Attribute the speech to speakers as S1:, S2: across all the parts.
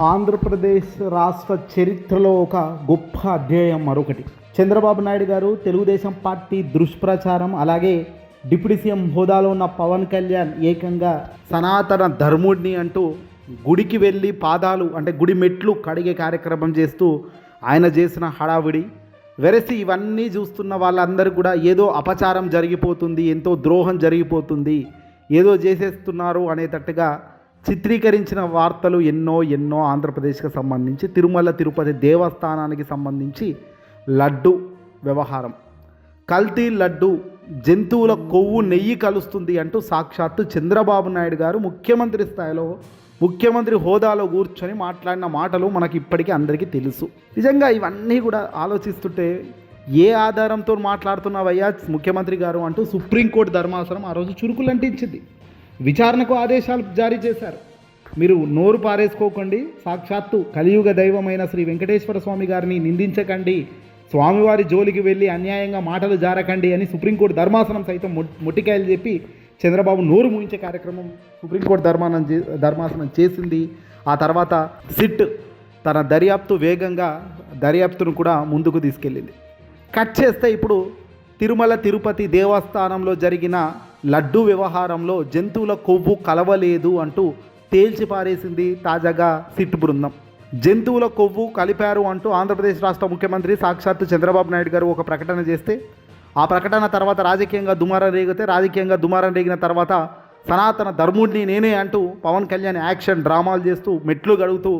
S1: ఆంధ్రప్రదేశ్ రాష్ట్ర చరిత్రలో ఒక గొప్ప అధ్యాయం మరొకటి. చంద్రబాబు నాయుడు గారు తెలుగుదేశం పార్టీ దుష్ప్రచారం అలాగే డిప్యూటీ సీఎం హోదాలో ఉన్న పవన్ కళ్యాణ్ ఏకంగా సనాతన ధర్ముడిని అంటూ గుడికి వెళ్ళి పాదాలు అంటే గుడి మెట్లు కడిగే కార్యక్రమం చేస్తూ ఆయన చేసిన హడావిడి వెరసి ఇవన్నీ చూస్తున్న వాళ్ళందరూ కూడా ఏదో అపచారం జరిగిపోతుంది ఎంతో ద్రోహం జరిగిపోతుంది ఏదో చేసేస్తున్నారు అనేటట్టుగా చిత్రీకరించిన వార్తలు ఎన్నో ఎన్నో ఆంధ్రప్రదేశ్కి సంబంధించి తిరుమల తిరుపతి దేవస్థానానికి సంబంధించి లడ్డు వ్యవహారం. కల్తీ లడ్డు జంతువుల కొవ్వు నెయ్యి కలుస్తుంది అంటూ సాక్షాత్తు చంద్రబాబు నాయుడు గారు ముఖ్యమంత్రి స్థాయిలో ముఖ్యమంత్రి హోదాలో కూర్చొని మాట్లాడిన మాటలు మనకి ఇప్పటికీ అందరికీ తెలుసు. నిజంగా ఇవన్నీ కూడా ఆలోచిస్తుంటే ఏ ఆధారంతో మాట్లాడుతున్నావయ్యా ముఖ్యమంత్రి గారు అంటూ సుప్రీంకోర్టు ధర్మాసనం ఆ రోజు చురుకులు అంటించింది విచారణకు ఆదేశాలు జారీ చేశారు. మీరు నోరు పారేసుకోకండి. సాక్షాత్తు కలియుగ దైవమైన శ్రీ వెంకటేశ్వర స్వామి గారిని నిందించకండి. స్వామివారి జోలికి వెళ్ళి అన్యాయంగా మాటలు జారకండి అని సుప్రీంకోర్టు ధర్మాసనం సైతం మొట్టికాయలు చెప్పి చంద్రబాబు నోరు ముగించే కార్యక్రమం సుప్రీంకోర్టు ధర్మానం చే- ధర్మాసనం చేసింది. ఆ తర్వాత సిట్ తన దర్యాప్తు వేగంగా దర్యాప్తును కూడా ముందుకు తీసుకెళ్ళింది. కట్ చేస్తే ఇప్పుడు తిరుమల తిరుపతి దేవస్థానంలో జరిగిన లడ్డు వ్యవహారంలో జంతువుల కొవ్వు కలవలేదు అంటూ తేల్చిపారేసింది తాజాగా సిట్ బృందం. జంతువుల కొవ్వు కలిపారు అంటూ ఆంధ్రప్రదేశ్ రాష్ట్ర ముఖ్యమంత్రి సాక్షాత్తు చంద్రబాబు నాయుడు గారు ఒక ప్రకటన చేస్తే ఆ ప్రకటన తర్వాత రాజకీయంగా దుమారం రేగితే రాజకీయంగా దుమారం రేగిన తర్వాత సనాతన ధర్ముడిని నేనే అంటూ పవన్ కళ్యాణ్ యాక్షన్ డ్రామాలు చేస్తూ మెట్లు గడుగుతూ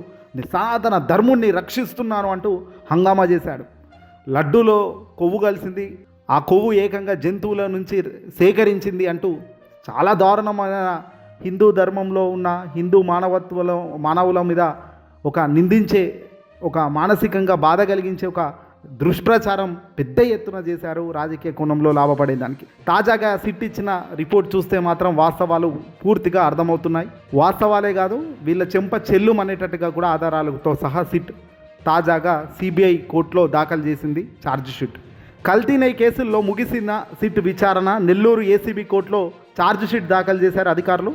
S1: సనాతన ధర్ముడిని రక్షిస్తున్నాను అంటూ హంగామా చేశాడు. లడ్డూలో కొవ్వు కలిసింది ఆ కొవ్వు ఏకంగా జంతువుల నుంచి సేకరించింది అంటూ చాలా దారుణమైన హిందూ ధర్మంలో ఉన్న హిందూ మానవత్వలో మానవుల మీద ఒక నిందించే ఒక మానసికంగా బాధ కలిగించే ఒక దుష్ప్రచారం పెద్ద ఎత్తున చేశారు రాజకీయ కోణంలో లాభపడే దానికి. తాజాగా సిట్ ఇచ్చిన రిపోర్ట్ చూస్తే మాత్రం వాస్తవాలు పూర్తిగా అర్థమవుతున్నాయి. వాస్తవాలే కాదు వీళ్ళ చెంప చెల్లు అనేటట్టుగా కూడా ఆధారాలతో సహా సిట్ తాజాగా సిబిఐ కోర్టులో దాఖలు చేసింది ఛార్జ్ షీట్ కల్తీనై కేసుల్లో ముగిసిన సిట్ విచారణ నెల్లూరు ఏసీబీ కోర్టులో ఛార్జ్షీట్ దాఖలు చేశారు అధికారులు.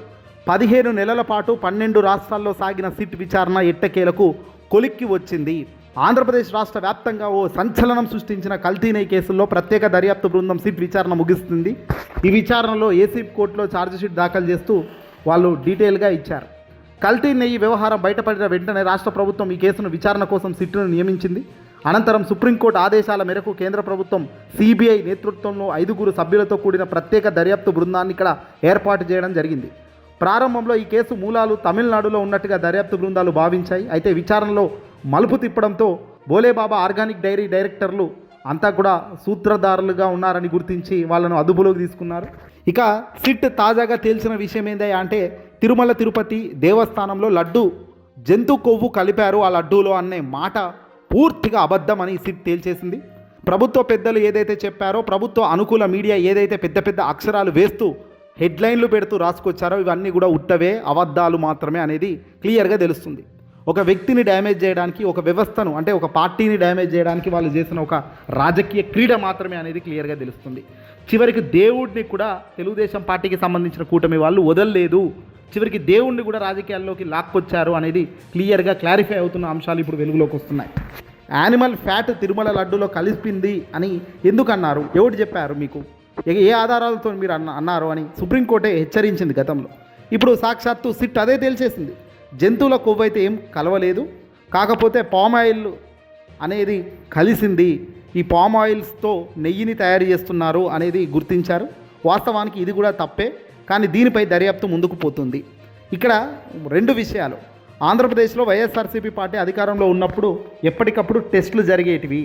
S1: పదిహేను నెలల పాటు పన్నెండు రాష్ట్రాల్లో సాగిన సిట్ విచారణ ఎట్టకేలకు కొలిక్కి వచ్చింది. ఆంధ్రప్రదేశ్ రాష్ట్ర వ్యాప్తంగా ఓ సంచలనం సృష్టించిన కల్తీనై కేసుల్లో ప్రత్యేక దర్యాప్తు బృందం సిట్ విచారణ ముగిస్తుంది. ఈ విచారణలో ఏసీబీ కోర్టులో ఛార్జ్షీట్ దాఖలు చేస్తూ వాళ్ళు డీటెయిల్గా ఇచ్చారు. కల్తీ నెయ్యి వ్యవహారం బయటపడిన వెంటనే రాష్ట్ర ప్రభుత్వం ఈ కేసును విచారణ కోసం సిట్ను నియమించింది. అనంతరం సుప్రీంకోర్టు ఆదేశాల మేరకు కేంద్ర ప్రభుత్వం సిబిఐ నేతృత్వంలో ఐదుగురు సభ్యులతో కూడిన ప్రత్యేక దర్యాప్తు బృందాన్ని ఇక్కడ ఏర్పాటు చేయడం జరిగింది. ప్రారంభంలో ఈ కేసు మూలాలు తమిళనాడులో ఉన్నట్టుగా దర్యాప్తు బృందాలు భావించాయి. అయితే విచారణలో మలుపు తిప్పడంతో బోలేబాబా ఆర్గానిక్ డైరీ డైరెక్టర్లు అంతా కూడా సూత్రధారులుగా ఉన్నారని గుర్తించి వాళ్ళను అదుపులోకి తీసుకున్నారు. ఇక సిట్ తాజాగా తేల్చిన విషయం ఏందా అంటే తిరుమల తిరుపతి దేవస్థానంలో లడ్డు జంతు కొవ్వు కలిపారు ఆ లడ్డూలో అనే మాట పూర్తిగా అబద్ధమని సిట్ తేల్చేసింది. ప్రభుత్వ పెద్దలు ఏదైతే చెప్పారో ప్రభుత్వ అనుకూల మీడియా ఏదైతే పెద్ద పెద్ద అక్షరాలు వేస్తూ హెడ్లైన్లు పెడుతూ రాసుకొచ్చారో ఇవన్నీ కూడా ఉట్టవే అబద్ధాలు మాత్రమే అనేది క్లియర్గా తెలుస్తుంది. ఒక వ్యక్తిని డ్యామేజ్ చేయడానికి ఒక వ్యవస్థను అంటే ఒక పార్టీని డ్యామేజ్ చేయడానికి వాళ్ళు చేసిన ఒక రాజకీయ క్రీడ మాత్రమే అనేది క్లియర్గా తెలుస్తుంది. చివరికి దేవుడిని కూడా తెలుగుదేశం పార్టీకి సంబంధించిన కూటమి వాళ్ళు వదలలేదు. చివరికి దేవుణ్ణి కూడా రాజకీయాల్లోకి లాక్కొచ్చారు అనేది క్లియర్గా క్లారిఫై అవుతున్న అంశాలు ఇప్పుడు వెలుగులోకి వస్తున్నాయి. యానిమల్ ఫ్యాట్ తిరుమల లడ్డులో కలిపింది అని ఎందుకు అన్నారు ఎవరు చెప్పారు మీకు? ఏ- ఏ ఆధారాలతో మీరు అన్న అన్నారు అని సుప్రీంకోర్టే హెచ్చరించింది గతంలో. ఇప్పుడు సాక్షాత్తు సిట్ అదే తేల్చేసింది. జంతువుల కొవ్వు అయితే ఏం కలవలేదు. కాకపోతే పామ్ ఆయిల్ అనేది కలిసింది. ఈ పామ్ ఆయిల్స్తో నెయ్యిని తయారు చేస్తున్నారు అనేది గుర్తించారు. వాస్తవానికి ఇది కూడా తప్పే. కానీ దీనిపై దర్యాప్తు ముందుకు పోతుంది. ఇక్కడ రెండు విషయాలు. ఆంధ్రప్రదేశ్లో వైఎస్ఆర్సీపీ పార్టీ అధికారంలో ఉన్నప్పుడు ఎప్పటికప్పుడు టెస్టులు జరిగేటివి.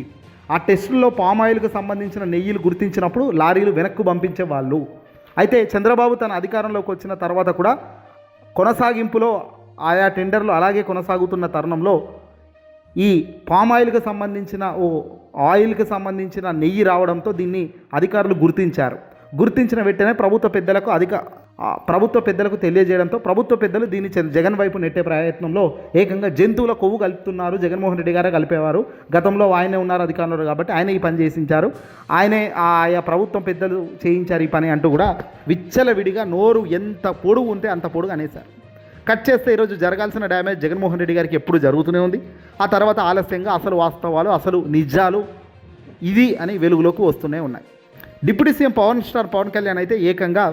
S1: ఆ టెస్టుల్లో పామ్ ఆయిల్కు సంబంధించిన నెయ్యిలు గుర్తించినప్పుడు లారీలు వెనక్కు పంపించేవాళ్ళు అయితే చంద్రబాబు తన అధికారంలోకి వచ్చిన తర్వాత కూడా కొనసాగింపులో ఆయా టెండర్లు అలాగే కొనసాగుతున్న తరుణంలో ఈ పామ్ సంబంధించిన ఓ ఆయిల్కి సంబంధించిన నెయ్యి రావడంతో దీన్ని అధికారులు గుర్తించారు. గుర్తించిన వెంటనే ప్రభుత్వ పెద్దలకు అధిక ప్రభుత్వ పెద్దలకు తెలియజేయడంతో ప్రభుత్వ పెద్దలు దీన్ని జగన్ వైపు నెట్టే ప్రయత్నంలో ఏకంగా జంతువుల కొవ్వు కలుపుతున్నారు. జగన్మోహన్ రెడ్డి గారే కలిపేవారు. గతంలో ఆయనే ఉన్నారు అధికారంలో కాబట్టి ఆయన ఈ పని చేసించారు. ఆయనే ఆయా ప్రభుత్వం పెద్దలు చేయించారు ఈ పని అంటూ కూడా విచ్చలవిడిగా నోరు ఎంత పొడుగు ఉంటే అంత పొడుగు అనేశారు. కట్ చేస్తే ఈరోజు జరగాల్సిన డ్యామేజ్ జగన్మోహన్ రెడ్డి గారికి ఎప్పుడు జరుగుతూనే ఉంది. ఆ తర్వాత ఆలస్యంగా అసలు వాస్తవాలు అసలు నిజాలు ఇది అని వెలుగులోకి వస్తూనే ఉన్నాయి. Deputy CM Pawan star Pawan Kalyan అయితే ఏకంగా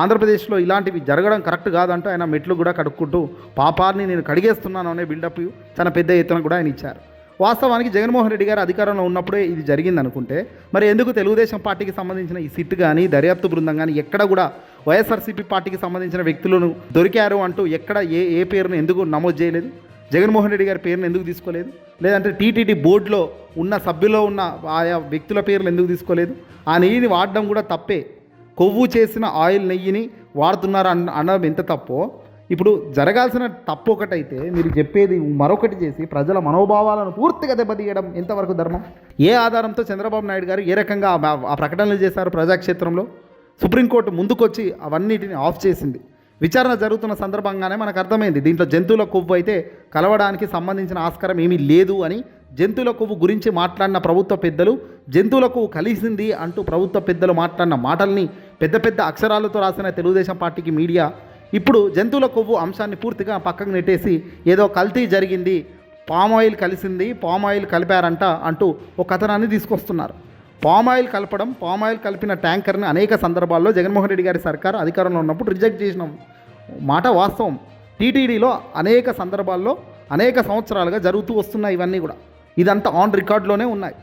S1: ఆంధ్రప్రదేశ్లో ఇలాంటివి జరగడం కరెక్ట్ కాదంటూ ఆయన మెట్లు కూడా కడుక్కుంటూ పాపాన్ని నేను కడిగేస్తున్నాను అనే బిల్డప్ చాలా పెద్ద ఎత్తున కూడా ఆయన ఇచ్చారు. వాస్తవానికి జగన్మోహన్ రెడ్డి గారు అధికారంలో ఉన్నప్పుడే ఇది జరిగింది అనుకుంటే మరి ఎందుకు తెలుగుదేశం పార్టీకి సంబంధించిన ఈ సిట్ కానీ దర్యాప్తు బృందం కానీ ఎక్కడ కూడా వైఎస్ఆర్సీపీ పార్టీకి సంబంధించిన వ్యక్తులను దొరికారు అంటూ ఎక్కడ ఏ ఏ పేరును ఎందుకు నమోదు చేయలేదు? జగన్మోహన్ రెడ్డి గారి పేరును ఎందుకు తీసుకోలేదు? లేదంటే టీటీడీ బోర్డులో ఉన్న సభ్యులో ఉన్న ఆయా వ్యక్తుల పేర్లు ఎందుకు తీసుకోలేదు? ఆ నెయ్యిని వాడడం కూడా తప్పే. కొవ్వు చేసిన ఆయిల్ నెయ్యిని వాడుతున్నారు అన్న అనడం ఎంత తప్పో? ఇప్పుడు జరగాల్సిన తప్పు ఒకటైతే మీరు చెప్పేది మరొకటి చేసి ప్రజల మనోభావాలను పూర్తిగా దెబ్బతీయడం ఎంతవరకు ధర్మం? ఏ ఆధారంతో చంద్రబాబు నాయుడు గారు ఏ రకంగా ఆ- ప్రకటనలు చేశారు ప్రజాక్షేత్రంలో? సుప్రీంకోర్టు ముందుకొచ్చి అవన్నిటిని ఆఫ్ చేసింది. విచారణ జరుగుతున్న సందర్భంగానే మనకు అర్థమైంది దీంట్లో జంతువుల కొవ్వు అయితే కలవడానికి సంబంధించిన ఆస్కారం ఏమీ లేదు అని జంతువుల కొవ్వు గురించి మాట్లాడిన ప్రభుత్వ పెద్దలు జంతువుల కొవ్వు కలిసింది అంటూ ప్రభుత్వ పెద్దలు మాట్లాడిన మాటల్ని పెద్ద పెద్ద అక్షరాలతో రాసిన తెలుగుదేశం పార్టీకి మీడియా ఇప్పుడు జంతువుల కొవ్వు అంశాన్ని పూర్తిగా పక్కకు నెట్టేసి ఏదో కల్తీ జరిగింది పామ్ ఆయిల్ కలిసింది పామ్ ఆయిల్ కలిపారంట అంటూ ఒక కథనాన్ని తీసుకొస్తున్నారు. పామ్ ఆయిల్ కలపడం పామ్ ఆయిల్ కలిపిన ట్యాంకర్ని అనేక సందర్భాల్లో జగన్మోహన్ రెడ్డి గారి సర్కార్ అధికారంలో ఉన్నప్పుడు రిజెక్ట్ చేసినాం. మాట వాస్తవం. టీటీడీలో అనేక సందర్భాల్లో అనేక సంవత్సరాలుగా జరుగుతూ వస్తున్నాయి ఇవన్నీ కూడా. ఇదంతా ఆన్ రికార్డులోనే ఉన్నాయి.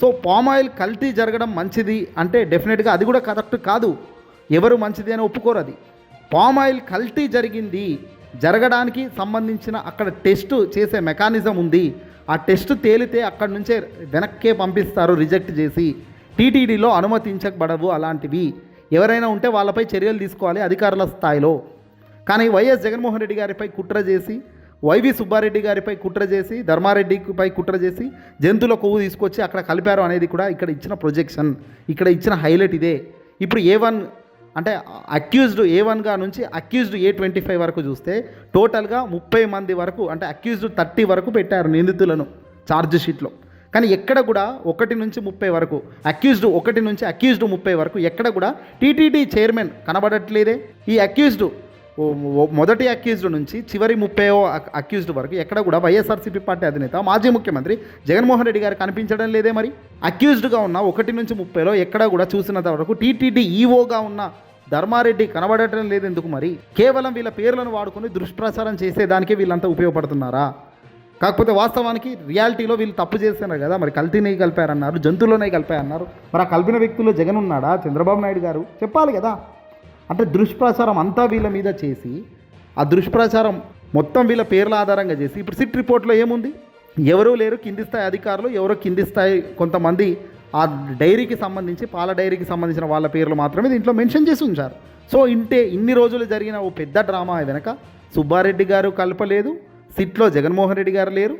S1: సో పామ్ ఆయిల్ కల్తీ జరగడం మంచిది అంటే డెఫినెట్గా అది కూడా కరెక్ట్ కాదు. ఎవరు మంచిది అని ఒప్పుకోరు అది. పామ్ ఆయిల్ కల్తీ జరిగింది జరగడానికి సంబంధించిన అక్కడ టెస్ట్ చేసే మెకానిజం ఉంది. ఆ టెస్ట్ తేలితే అక్కడి నుంచే వెనక్కే పంపిస్తారు రిజెక్ట్ చేసి. టీటీడీలో అనుమతించబడవు అలాంటివి. ఎవరైనా ఉంటే వాళ్ళపై చర్యలు తీసుకోవాలి అధికారుల స్థాయిలో. కానీ వైఎస్ జగన్మోహన్ రెడ్డి గారిపై కుట్ర చేసి వైవి సుబ్బారెడ్డి గారిపై కుట్ర చేసి ధర్మారెడ్డిపై కుట్ర చేసి జంతువుల కొవ్వు తీసుకొచ్చి అక్కడ కలిపారు అనేది కూడా ఇక్కడ ఇచ్చిన ప్రొజెక్షన్ ఇక్కడ ఇచ్చిన హైలైట్ ఇదే. ఇప్పుడు ఏ వన్ అంటే అక్యూజ్డ్ ఏ వన్గా నుంచి అక్యూజ్డ్ ఏ ట్వంటీ ఫైవ్ వరకు చూస్తే టోటల్గా ముప్పై మంది వరకు అంటే అక్యూజ్డ్ థర్టీ వరకు పెట్టారు నిందితులను ఛార్జ్ షీట్లో కానీ ఎక్కడ కూడా ఒకటి నుంచి ముప్పై వరకు అక్యూజ్డ్ ఒకటి నుంచి అక్యూజ్డ్ ముప్పై వరకు ఎక్కడ కూడా టీటీడీ చైర్మన్ కనబడట్లేదే. ఈ అక్యూజ్డ్ మొదటి అక్యూజ్డ్ నుంచి చివరి ముప్పై అక్యూజ్డ్ వరకు ఎక్కడ కూడా వైఎస్ఆర్సీపీ పార్టీ అధినేత మాజీ ముఖ్యమంత్రి జగన్మోహన్ రెడ్డి గారు కనిపించడం లేదే మరి? అక్యూజ్డ్గా ఉన్న ఒకటి నుంచి ముప్పైలో ఎక్కడ కూడా చూసినంత వరకు టీటీడీ ఈవోగా ఉన్న ధర్మారెడ్డి కనబడటం లేదు ఎందుకు మరి? కేవలం వీళ్ళ పేర్లను వాడుకొని దుష్ప్రచారం చేసేదానికే వీళ్ళంతా ఉపయోగపడుతున్నారా? కాకపోతే వాస్తవానికి రియాలిటీలో వీళ్ళు తప్పు చేస్తున్నారు కదా మరి కల్తీ నెయ్యి కలిపారన్నారు జంతువులోనే కలిపాయన్నారు. కలిపారన్నారు మరి ఆ కలిపిన వ్యక్తుల్లో జగన్ ఉన్నాడా? చంద్రబాబు నాయుడు గారు? చెప్పాలి కదా. అంటే దుష్ప్రచారం అంతా వీళ్ళ మీద చేసి ఆ దుష్ప్రచారం మొత్తం వీళ్ళ పేర్ల ఆధారంగా చేసి ఇప్పుడు సిట్ రిపోర్ట్లో ఏముంది? ఎవరూ లేరు కింది స్థాయి అధికారులు ఎవరో కింది స్థాయి కొంతమంది ఆ డైరీకి సంబంధించి పాల డైరీకి సంబంధించిన వాళ్ళ పేర్లు మాత్రమే దీంట్లో మెన్షన్ చేసి ఉంచారు. సో ఇంటే ఇన్ని రోజులు జరిగిన ఓ పెద్ద డ్రామా వెనక సుబ్బారెడ్డి గారు కలపలేదు సిట్లో జగన్మోహన్ రెడ్డి గారు లేరు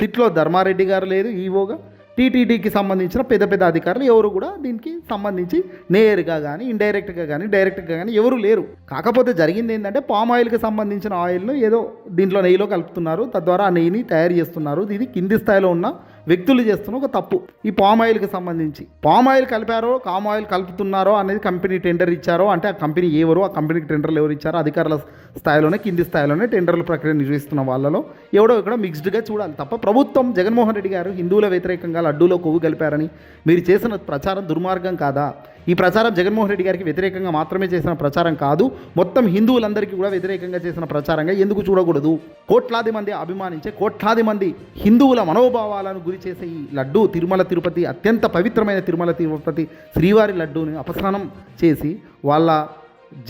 S1: సిట్లో ధర్మారెడ్డి గారు లేదు ఈవోగా టీటీడీకి సంబంధించిన పెద్ద పెద్ద అధికారులు ఎవరు కూడా దీనికి సంబంధించి నేరుగా కానీ ఇండైరెక్ట్గా కానీ డైరెక్ట్గా కానీ ఎవరు లేరు. కాకపోతే జరిగింది ఏంటంటే పామ్ ఆయిల్కి సంబంధించిన ఆయిల్ను ఏదో దీంట్లో నెయ్యిలో కలుపుతున్నారు. తద్వారా ఆ నెయ్యిని తయారు చేస్తున్నారు. ఇది కింది స్థాయిలో ఉన్న వ్యక్తులు చేస్తున్న ఒక తప్పు. ఈ పామ్ ఆయిల్కి సంబంధించి. పామ్ ఆయిల్ కలిపారో కామ్ ఆయిల్ కలుపుతున్నారో అనేది కంపెనీ టెండర్ ఇచ్చారో అంటే ఆ కంపెనీ ఎవరు ఆ కంపెనీకి టెండర్లు ఎవరు ఇచ్చారో అధికారుల స్థాయిలోనే కింది స్థాయిలోనే టెండర్ల ప్రక్రియ నిర్వహిస్తున్న వాళ్ళలో ఎవడో ఇక్కడ మిక్స్డ్గా చూడాలి తప్ప ప్రభుత్వం జగన్మోహన్ రెడ్డి గారు హిందువుల వ్యతిరేకంగా లడ్డూలో కొవ్వు కలిపారని మీరు చేసిన ప్రచారం దుర్మార్గం కాదా? ఈ ప్రచారం జగన్మోహన్ రెడ్డి గారికి వ్యతిరేకంగా మాత్రమే చేసిన ప్రచారం కాదు మొత్తం హిందువులందరికీ కూడా వ్యతిరేకంగా చేసిన ప్రచారంగా ఎందుకు చూడకూడదు? కోట్లాది మంది అభిమానించే కోట్లాది మంది హిందువుల మనోభావాలను గురి చేసే ఈ లడ్డు తిరుమల తిరుపతి అత్యంత పవిత్రమైన తిరుమల తిరుపతి శ్రీవారి లడ్డూని అపసానం చేసి వాళ్ళ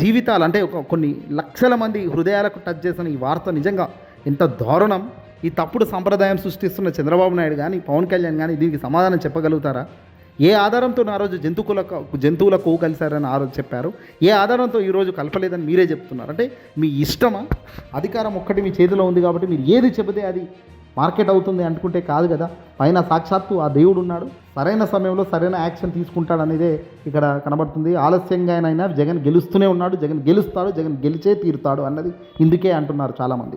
S1: జీవితాలు అంటే ఒక కొన్ని లక్షల మంది హృదయాలకు టచ్ చేసిన ఈ వార్త నిజంగా ఎంత దారుణం. ఈ తప్పుడు సంప్రదాయం సృష్టిస్తున్న చంద్రబాబు నాయుడు కానీ పవన్ కళ్యాణ్ కానీ దీనికి సమాధానం చెప్పగలుగుతారా? ఏ ఆధారంతో ఆ రోజు జంతువులకు జంతువులకు కలిశారని ఆ రోజు చెప్పారు. ఏ ఆధారంతో ఈరోజు కలపలేదని మీరే చెప్తున్నారు. అంటే మీ ఇష్టమా? అధికారం ఒక్కటి మీ చేతిలో ఉంది కాబట్టి మీరు ఏది చెబితే అది మార్కెట్ అవుతుంది అనుకుంటే కాదు కదా. పైన సాక్షాత్తు ఆ దేవుడు ఉన్నాడు. సరైన సమయంలో సరైన యాక్షన్ తీసుకుంటాడు అనేదే ఇక్కడ కనబడుతుంది. ఆలస్యంగానైనా జగన్ గెలుస్తూనే ఉన్నాడు. జగన్ గెలుస్తాడు జగన్ గెలిచే తీరుతాడు అన్నది ఇందుకే అంటున్నారు చాలామంది.